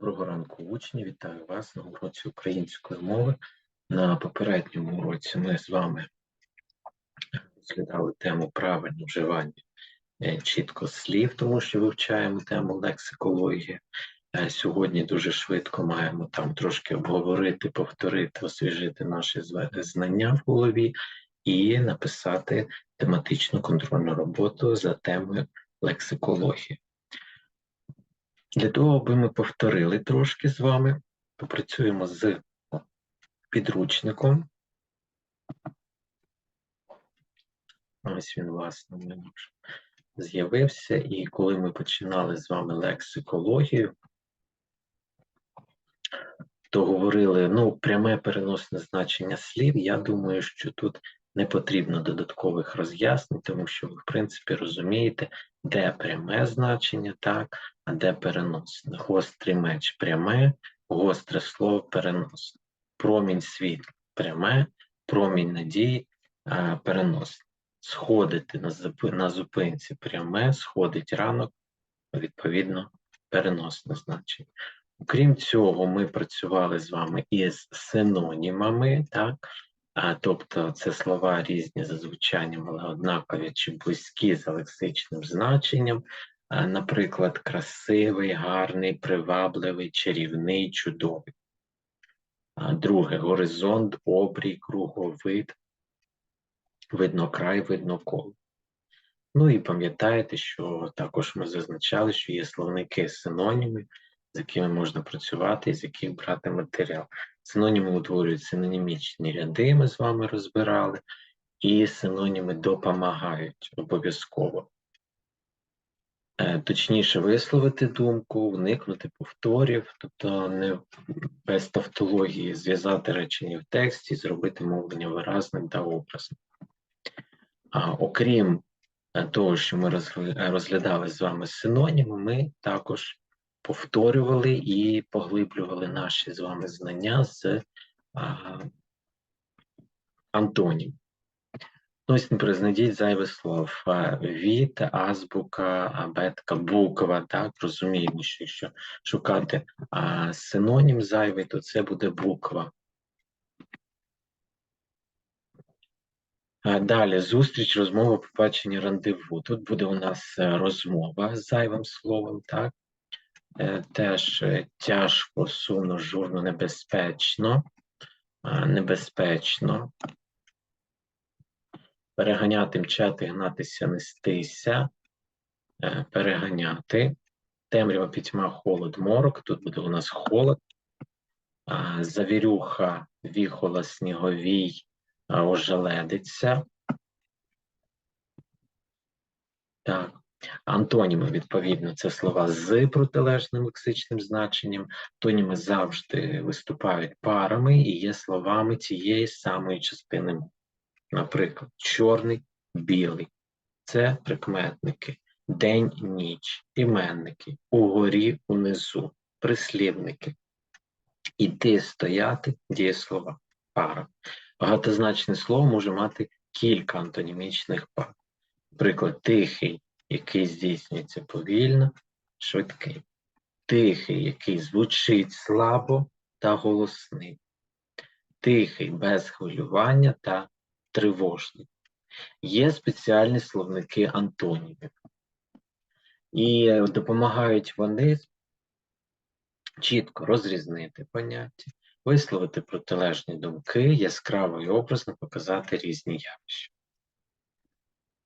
Доброго ранку, учні. Вітаю вас на уроці української мови. На попередньому уроці ми з вами розглядали тему правильне вживання е, чітко слів, тому що вивчаємо тему лексикології. Е, Сьогодні дуже швидко маємо там трошки обговорити, повторити, освіжити наші знання в голові і написати тематичну контрольну роботу за темою лексикології. Для того, аби ми повторили трошки з вами, попрацюємо з підручником. Ось він, власне, з'явився. І коли ми починали з вами лексикологію, то говорили, ну, пряме переносне значення слів. Я думаю, що тут не потрібно додаткових роз'яснень, тому що ви, в принципі, розумієте, де пряме значення, так, а де переносне. Гострий меч пряме, гостре слово переносне. Промінь світла пряме, промінь надії переносне. Сходити на зупинці пряме, сходить ранок, відповідно, переносне значення. Окрім цього, ми працювали з вами із синонімами, так? Тобто це слова різні за звучанням, але однакові чи близькі за лексичним значенням. Наприклад, красивий, гарний, привабливий, чарівний, чудовий. Друге горизонт, обрій, круговид, видно край, видно коло. Ну і пам'ятаєте, що також ми зазначали, що є словники синоніми, з якими можна працювати і з яких брати матеріал. Синоніми утворюють синонімічні ряди, ми з вами розбирали, і синоніми допомагають обов'язково. Е, Точніше висловити думку, уникнути повторів, тобто не без тавтології зв'язати речення в тексті, зробити мовлення виразним та образним. А, окрім е, того, що ми розглядали з вами синоніми, ми також повторювали і поглиблювали наші з вами знання з а, антонім. Ось, наприклад, знайдіть зайве слов. Від, азбука, абетка, буква. Так, розуміємо, що якщо шукати а, синонім зайвий, то це буде буква. Далі зустріч, розмова, побачення, рандеву. Тут буде у нас е, розмова з зайвим словом, так? Е, Теж е, тяжко, сумно, журно, небезпечно. Небезпечно. Переганяти, мчати, гнатися, нестися. Е, Переганяти. Темрява, пітьма, холод, морок. Тут буде у нас холод. Завірюха, віхола, сніговій, а, ожеледиця. Так. Антоніми, відповідно, це слова з протилежним лексичним значенням. Антоніми завжди виступають парами і є словами тієї самої частини. Наприклад, чорний, білий. Це прикметники. День, ніч, іменники, угорі, унизу, прислівники. Іти, стояти, дієслова, пара. Багатозначне слово може мати кілька антонімічних пар. Наприклад, тихий, який здійснюється повільно, швидкий. Тихий, який звучить слабо та голосний. Тихий, без хвилювання та тривожний. Є спеціальні словники антонімів. І допомагають вони чітко розрізнити поняття, висловити протилежні думки, яскраво і образно показати різні явища.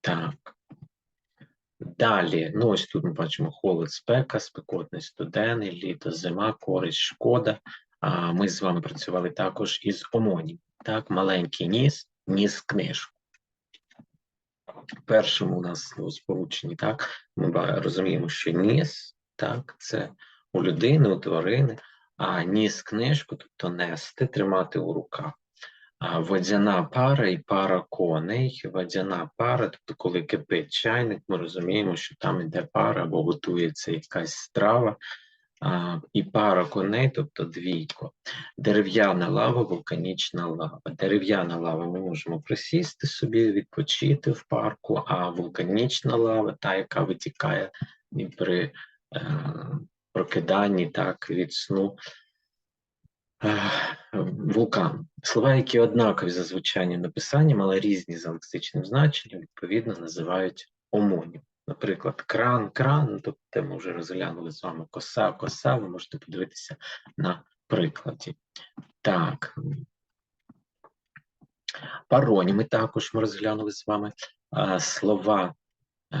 Так. Далі, ну ось тут ми бачимо холод, спека, спекотний, студений, літо, зима, користь, шкода. А ми з вами працювали також із омонім. Так, маленький ніс, ніс книжку. Першому у нас словосполученні, так, ми розуміємо, що ніс, так, це у людини, у тварини, а ніс книжку, тобто нести, тримати у руках. Водяна пара і пара коней. Водяна пара, тобто коли кипить чайник, ми розуміємо, що там іде пара або готується якась страва. І пара коней, тобто двійко. Дерев'яна лава, вулканічна лава. Дерев'яна лава ми можемо присісти собі, відпочити в парку, а вулканічна лава, та, яка витікає і при е, прокиданні, так, від сну. Вулкан. Слова, які однакові за звучанням написанням, але різні за лексичним значенням, відповідно, називають омонім. Наприклад, кран, кран, ну, тобто ми вже розглянули з вами коса, коса, ви можете подивитися на прикладі. Так. Пароніми також ми розглянули з вами слова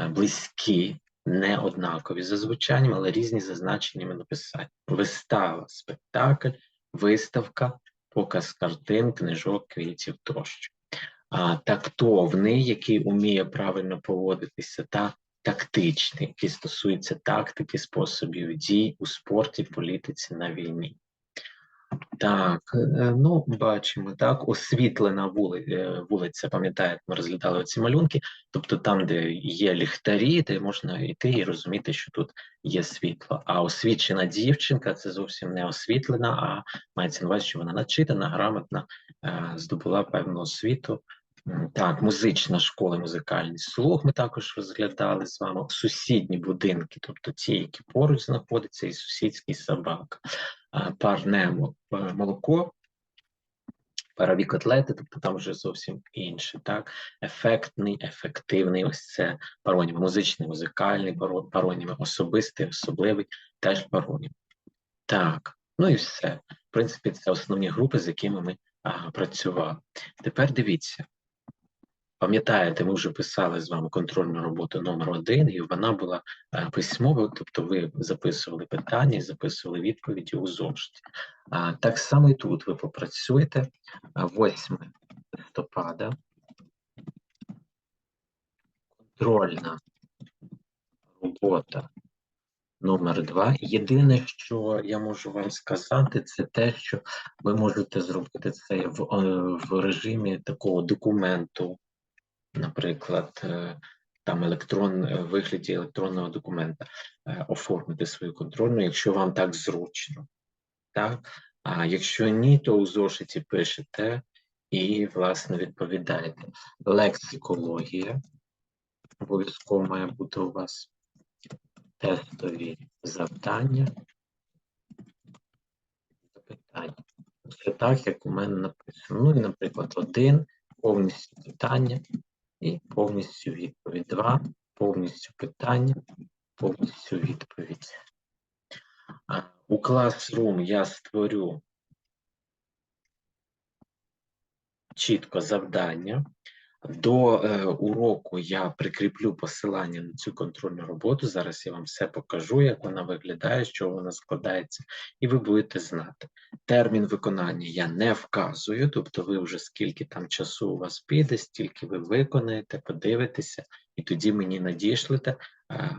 близькі, не однакові за звучанням, але різні за значеннями написання. Вистава, спектакль, виставка, показ картин, книжок, квітів тощо. А тактовний, який уміє правильно поводитися, та тактичний, який стосується тактики, способів дій у спорті, політиці на війні. Так, е, ну бачимо, так, освітлена вули, е, вулиця, пам'ятаєте, ми розглядали ці малюнки, тобто там, де є ліхтарі, де можна йти і розуміти, що тут є світло. А освічена дівчинка це зовсім не освітлена, а мається на увазі, що вона начитана, грамотна, е, здобула певну освіту. Так, музична школа, музикальний слух ми також розглядали з вами сусідні будинки, тобто ті, які поруч знаходяться, і сусідський собака парне молоко, парові котлети, тобто там вже зовсім інше, так? Ефектний, ефективний, ось це паронім, музичний, музикальний, паронім, особистий, особливий, теж паронім. Так, ну і все. В принципі, це основні групи, з якими ми а, працювали. Тепер дивіться. Пам'ятаєте, ми вже писали з вами контрольну роботу номер один, і вона була е, письмовою, тобто ви записували питання записували відповіді у зошиті. Так само і тут ви попрацюєте 8 листопада. Контрольна робота номер два. Єдине, що я можу вам сказати, це те, що ви можете зробити це в, е, в режимі такого документу наприклад, е, там електрон е, вигляді електронного документа е, оформити свою контрольну, якщо вам так зручно. Так? А якщо ні, то у зошиті пишете і, власне, відповідаєте. Лексикологія. Обов'язково має бути у вас тестові завдання. Запитання. Це так, як у мене написано. Ну і, наприклад, один повністю питання і повністю відповідь. Два, повністю питання, повністю відповідь. У Classroom я створю чітко завдання. До е, уроку я прикріплю посилання на цю контрольну роботу. Зараз я вам все покажу, як вона виглядає, що вона складається, і ви будете знати. Термін виконання я не вказую, тобто ви вже скільки там часу у вас піде, стільки ви виконаєте, подивитеся, і тоді мені надішлете. Е,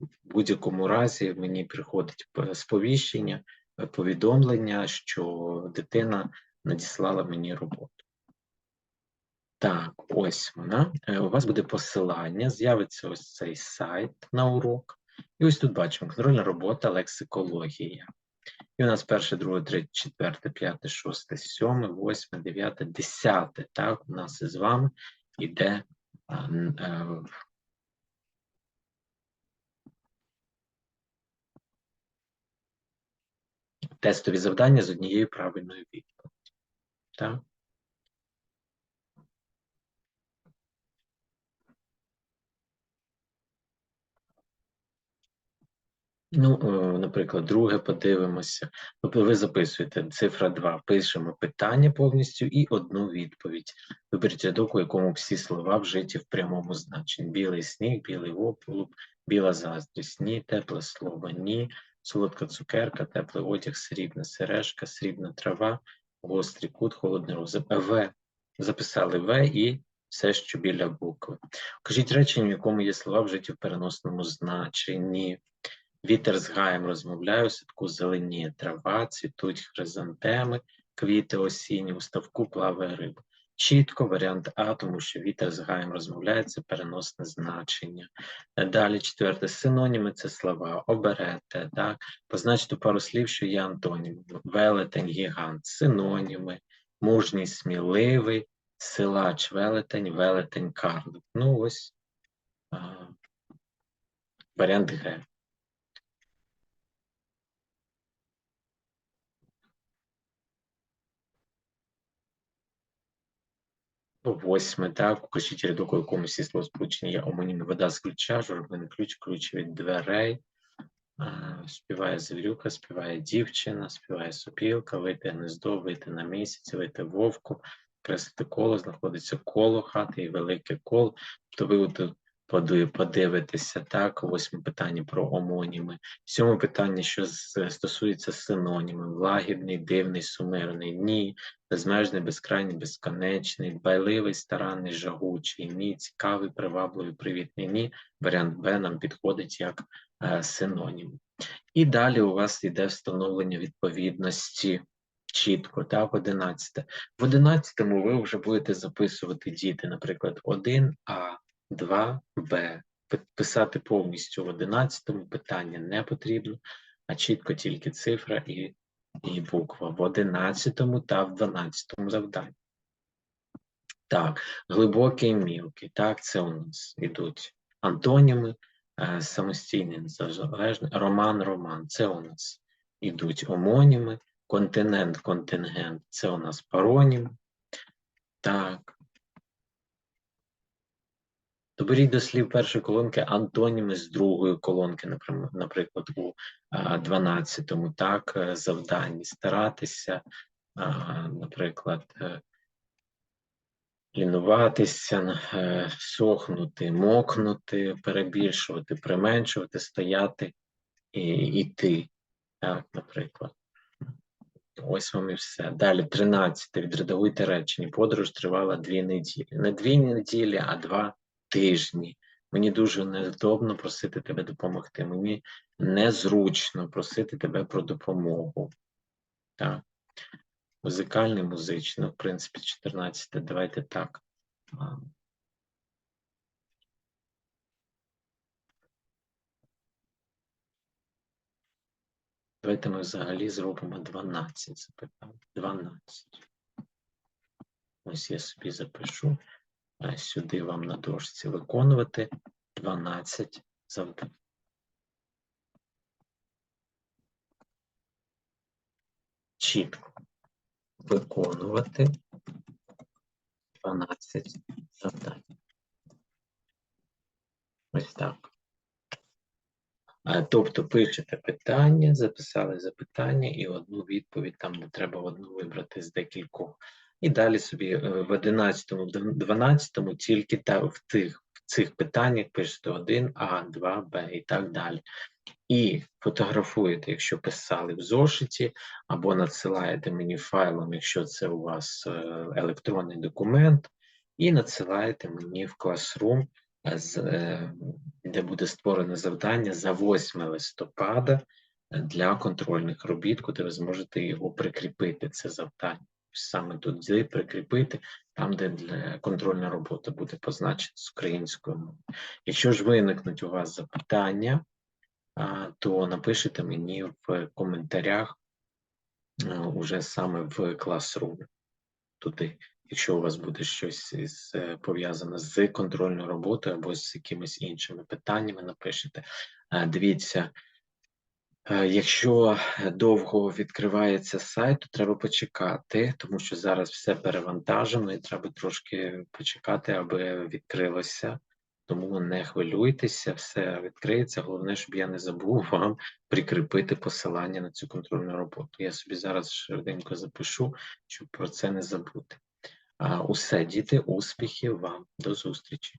в будь-якому разі мені приходить сповіщення, повідомлення, що дитина надіслала мені роботу. Так, ось вона. Е, у вас буде посилання, з'явиться ось цей сайт на урок. І ось тут бачимо контрольна робота, лексикологія. І у нас перше, друге, третє, четверте, п'яте, шосте, сьоме, восьме, дев'яте, десяте. Так, у нас із вами йде а, тестові завдання з однією правильною відповіддю. Так? Ну, е, наприклад, друге подивимося. Тобто ви записуєте цифра 2, пишемо питання повністю і одну відповідь. Виберіть рядок, якому всі слова вжиті в прямому значенні. Білий сніг, білий ополуб, біла заздрість, ні, тепле слово, ні, солодка цукерка, теплий одяг, срібна сережка, срібна трава, гострий кут, холодний розум. В. Записали В і все, що біля букви. Кажіть речення, в якому є слова вжиті в переносному значенні. Вітер з гаєм розмовляє, у садку зеленіє трава, цвітуть хризантеми, квіти осінні, у ставку плаває риба. Чітко варіант А, тому що вітер з гаєм розмовляє, це переносне значення. Далі четверте синоніми це слова, оберете, так? позначте пару слів, що є антонім. Велетень, гігант, синоніми, мужній, сміливий, силач, велетень, велетень, карлик. Ну ось а, варіант Г. Ну, Восьме, так, укажіть рядок, у якому всі словосполучення є омоніми вода з ключа, журавлин ключ, ключ від дверей. Співає звірюка, співає дівчина, співає сопілка, вийти гнездо, вийти на місяць, вийти вовку, креслити коло, знаходиться коло хати і велике коло. Тобто ви тут поди- так, у восьмому питанні про омоніми. В сьомому питанні, що стосується синонімів, лагідний, дивний, сумирний, ні, безмежний, безкрайній, безконечний, дбайливий, старанний, жагучий, ні, цікавий, привабливий, привітний, ні. Варіант Б нам підходить як е, синонім. І далі у вас йде встановлення відповідності. Чітко, так, 11. В 11 ви вже будете записувати діти, наприклад, 1А, 2Б. Писати повністю в 11 питання не потрібно, а чітко тільки цифра і, і буква в 11 та в 12 завданні. Так, глибокий і мілкий. Так, це у нас ідуть антоніми, е, самостійний, незалежний, роман, роман. Це у нас ідуть омоніми, континент, контингент. Це у нас паронім. Так. Доберіть до слів першої колонки антоніми з другої колонки, наприклад, у 12-му, так, е, завданні. Старатися, наприклад, е, лінуватися, е, сохнути, мокнути, перебільшувати, применшувати, стояти і йти. Так, наприклад. Ось вам і все. Далі, 13. Відредагуйте речення. Подорож тривала дві неділі. Не дві неділі, а два тижні. Мені дуже невдобно просити тебе допомогти. Мені незручно просити тебе про допомогу. Так. Музикальний, музичний, ну, в принципі, 14. Давайте так. Давайте ми взагалі зробимо 12 запитань. 12. Ось я собі запишу. А сюди вам на дошці виконувати 12 завдань. Чітко виконувати 12 завдань. Ось так. Тобто пишете питання, записали запитання і одну відповідь, там не треба одну вибрати з декількох. І далі собі е, в 11, 12 тільки та в тих в цих питаннях пишете 1, А, 2, Б і так далі. І фотографуєте, якщо писали в зошиті, або надсилаєте мені файлом, якщо це у вас е, електронний документ, і надсилаєте мені в Classroom, е, де буде створене завдання за 8 листопада для контрольних робіт, куди ви зможете його прикріпити, це завдання. Саме туди прикріпити, там, де для контрольна робота буде позначена з українською мовою. Якщо ж виникнуть у вас запитання, то напишите мені в коментарях уже саме в Classroom туди, якщо у вас буде щось е, пов'язане з контрольною роботою або з якимись іншими питаннями, напишете. Е, Дивіться, якщо довго відкривається сайт, то треба почекати, тому що зараз все перевантажено і треба трошки почекати, аби відкрилося. Тому не хвилюйтеся, все відкриється. Головне, щоб я не забув вам прикріпити посилання на цю контрольну роботу. Я собі зараз швиденько запишу, щоб про це не забути. Усе, діти, успіхів вам. До зустрічі.